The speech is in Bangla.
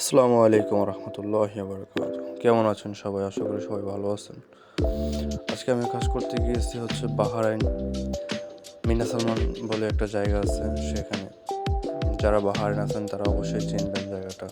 আসসালামু আলাইকুম রহমতুল্লাহ বরকাত কেমন আছেন সবাই? আশা করি সবাই ভালো আছেন। আজকে আমি কাজ করতে গিয়েছি হচ্ছে বাহারাইন, মিনা সালমান বলে একটা জায়গা আছে সেখানে। যারা বাহারাইন আছেন তারা অবশ্যই চিনবেন জায়গাটা।